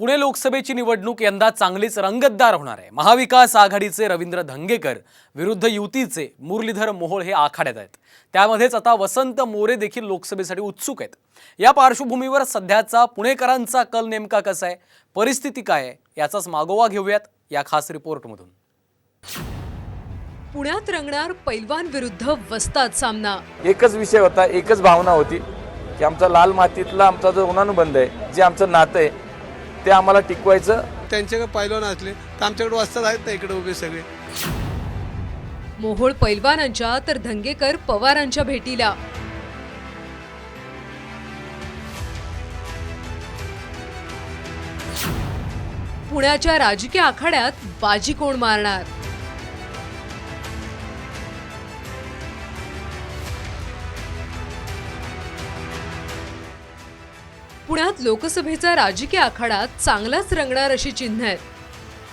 पुणे लोकसभेची निवडणूक यंदा चांगलीच रंगतदार होणार आहे. महाविकास आघाडीचे रवींद्र धंगेकर विरुद्ध युतीचे मुरलीधर मोहोळ हे आखाड्यात आहेत. त्यामध्येच आता वसंत मोरे देखील लोकसभेसाठी उत्सुक आहेत. या पार्श्वभूमीवर सध्याचा पुणेकरांचा कल नेमका कसा आहे? परिस्थिती काय आहे? याचाच मागोवा घेऊयात या खास रिपोर्टमधून. पुण्यात रंगणार पैलवान विरुद्ध वस्ताद सामना. एकच विषय होता एकच भावना होती की आमचा लाल मातीतला आमचा जो ऋणानुबंध आहे जे आमचं नातं आहे ते आम्हाला टिकवायचं. त्यांच्याकडे पायलवान असले तर आमच्याकडे वाजतात आहेत ना इकडे उभे सगळे. मोहोळ पैलवानांच्या तर धंगेकर पवारांच्या भेटीला. पुण्याच्या राजकीय आखाड्यात बाजी कोण मारणार? पुण्यात लोकसभेचा राजकीय आखाडा चांगलाच रंगणार अशी चिन्ह आहेत.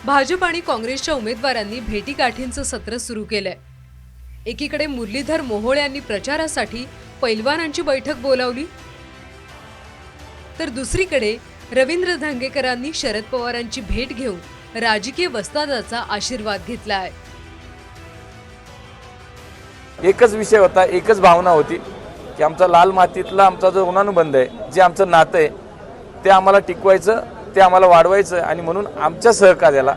भाजप आणि काँग्रेसच्या उमेदवारांनी भेटीगाठींचं सत्र सुरू केलंय. एकीकडे मुरलीधर मोहोळ यांनी प्रचारासाठी पैलवानांची बैठक बोलावली. तर दुसरीकडे रवींद्र धंगेकरांनी शरद पवारांची भेट घेऊन राजकीय वस्तादाचा आशीर्वाद घेतला आहे एकच विषय होता एकच भावना होती. की आमचा लाल मातीतला आमचा जो ऋणानुबंध आहे जे आमचं नातं आहे ते आम्हाला टिकवायचं ते आम्हाला वाढवायचं आणि म्हणून आमच्या सहकार्याला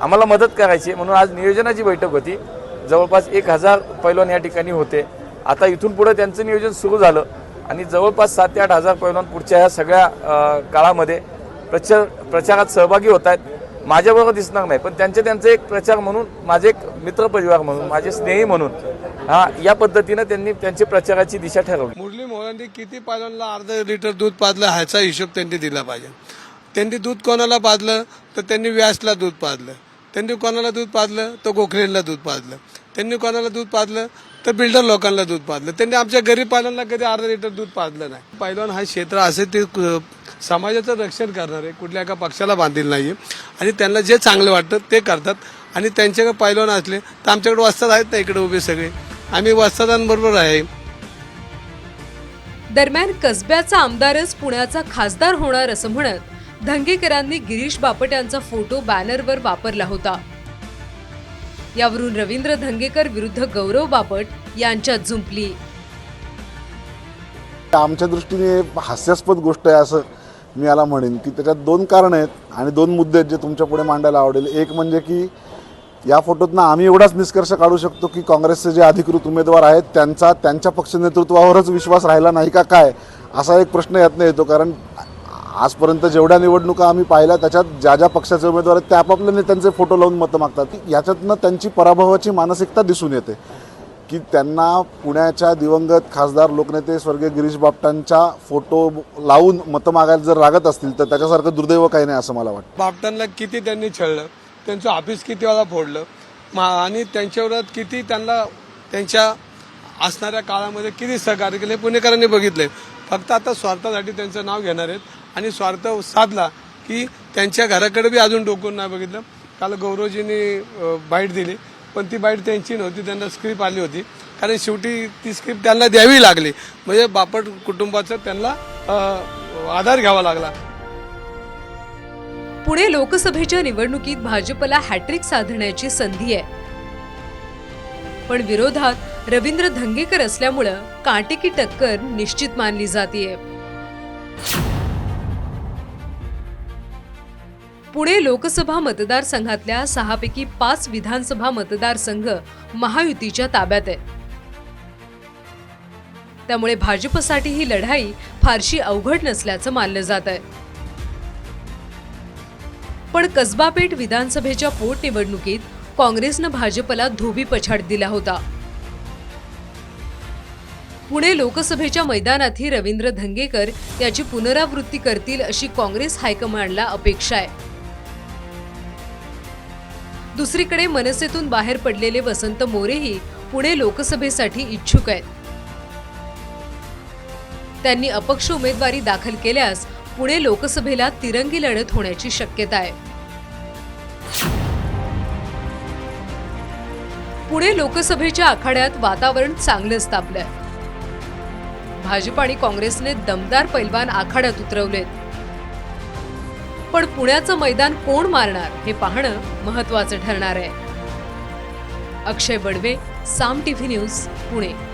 आम्हाला मदत करायची म्हणून आज नियोजनाची बैठक होती. जवळपास एक हजार पैलवान या ठिकाणी होते. आता इथून पुढे त्यांचं नियोजन सुरू झालं आणि जवळपास सात ते आठ हजार पैलवान पुढच्या ह्या सगळ्या काळामध्ये प्रचार प्रचारात सहभागी होत आहेत. माझ्याबरोबर दिसणार नाही पण त्यांचे त्यांचे एक प्रचार म्हणून माझे एक मित्रपरिवार म्हणून माझे स्नेही म्हणून हा या पद्धतीनं त्यांनी त्यांची प्रचाराची दिशा ठरवली. मुरली मोहळांनी किती पाजनला अर्धा लिटर दूध पाजलं ह्याचा हिशोब त्यांनी दिला पाहिजे. त्यांनी दूध कोणाला पाजलं तर त्यांनी व्यासला दूध पाजलं. त्यांनी कोणाला दूध पाजलं तर गोखलेला दूध पाजलं. त्यांनी कोणाला दूध पाजलं तर बिल्डर लोकांना दूध पाजलं. त्यांनी आमच्या गरीब पालनला कधी अर्धा लिटर दूध पाजलं नाही. पैलवान हा क्षेत्र असे ते समाजाचं रक्षण करणार आहे. कुठल्या एका पक्षाला बांधील नाहीये. आणि त्यांना जे चांगलं वाटतं ते करतात. आणि त्यांच्याकडे पायलवान असले तर आमच्याकडे वस्तात आहेत ना इकडे उभे सगळे. आम्ही वस्तादांबरोबर आहे. दरम्यान कसब्याचा आमदारच पुण्याचा खासदार होणार असं म्हणत धंगेकरांनी गिरीश बापट यांचा फोटो बॅनरवर वापरला होता. यावरून रवींद्र धंगेकर विरुद्ध गौरव बापट यांच्यात जुंपली आमच्या दृष्टीने हास्यास्पद गोष्ट आहे असं. मी याला म्हणेन की त्याच्यात दोन कारणं आहेत आणि दोन मुद्दे आहेत जे तुमच्यापुढे मांडायला आवडेल. एक म्हणजे की या फोटोतनं आम्ही एवढाच निष्कर्ष काढू शकतो की काँग्रेसचे जे अधिकृत उमेदवार आहेत त्यांचा त्यांच्या पक्ष नेतृत्वावरच विश्वास राहिला नाही का काय? असा एक प्रश्न यातनं येतो. कारण आजपर्यंत जेवढ्या निवडणुका आम्ही पाहिल्या त्याच्यात ज्या ज्या पक्षाचे उमेदवार आहेत त्या आपापल्या नेत्यांचे फोटो लावून मतं मागतात. याच्यातनं त्यांची पराभवाची मानसिकता दिसून येते. की त्यांना पुण्याच्या दिवंगत खासदार लोकनेते स्वर्गीय गिरीश बापटांच्या फोटो लावून मतं मागायला जर लागत असतील तर त्याच्यासारखं दुर्दैव काही नाही असं मला वाटतं. बापटांना किती त्यांनी छळलं त्यांचं ऑफिस किती वेळा फोडलं मा- आणि त्यांच्यावर किती त्यांना त्यांच्या असणाऱ्या काळामध्ये किती सहकार्य केले पुणेकरांनी बघितले. फक्त आता स्वार्थासाठी त्यांचं नाव घेणार आहेत आणि स्वार्थ साधला की त्यांच्या घराकडे बी अजून डोकून नाही बघितलं. काल गौरवजींनी बाईट दिली. पण ती बाईट त्यांची नव्हती त्यांना स्क्रिप्ट आली होती. कारण शेवटी ती स्क्रिप्ट त्यांना द्यावी लागली. म्हणजे बापट कुटुंबाचा त्यांना आधार घ्यावा लागला. पुणे लोकसभेच्या निवडणुकीत भाजपला हॅट्रिक साधण्याची संधी आहे. पण विरोधात रवींद्र धंगेकर असल्यामुळं काटेकी टक्कर निश्चित मानली जातीये. पुणे लोकसभा मतदारसंघातल्या सहापैकी पाच विधानसभा मतदारसंघ महायुतीच्या ताब्यात आहे त्यामुळे भाजपसाठी ही लढाई फारशी अवघड नसल्याचं मानलं जात आहे. पण कसबापेठ विधानसभेच्या पोटनिवडणुकीत काँग्रेसनं भाजपला धोबी पछाड दिला होता. पुणे लोकसभेच्या मैदानातही रवींद्र धंगेकर याची पुनरावृत्ती करतील अशी काँग्रेस हायकमांडला अपेक्षा आहे. दुसरीकडे मनसेतून बाहेर पडलेले वसंत मोरेही पुणे लोकसभेसाठी इच्छुक आहेत. त्यांनी अपक्ष उमेदवारी दाखल केल्यास पुणे लोकसभेला तिरंगी लढत होण्याची शक्यता आहे. पुणे लोकसभेच्या आखाड्यात वातावरण चांगलंच तापलंय. भाजप आणि काँग्रेसने दमदार पैलवान आखाड्यात उतरवलेत. पण पुण्याचं मैदान कोण मारणार हे पाहणं महत्वाचं ठरणार आहे. Akshay Badve Saam TV news Pune.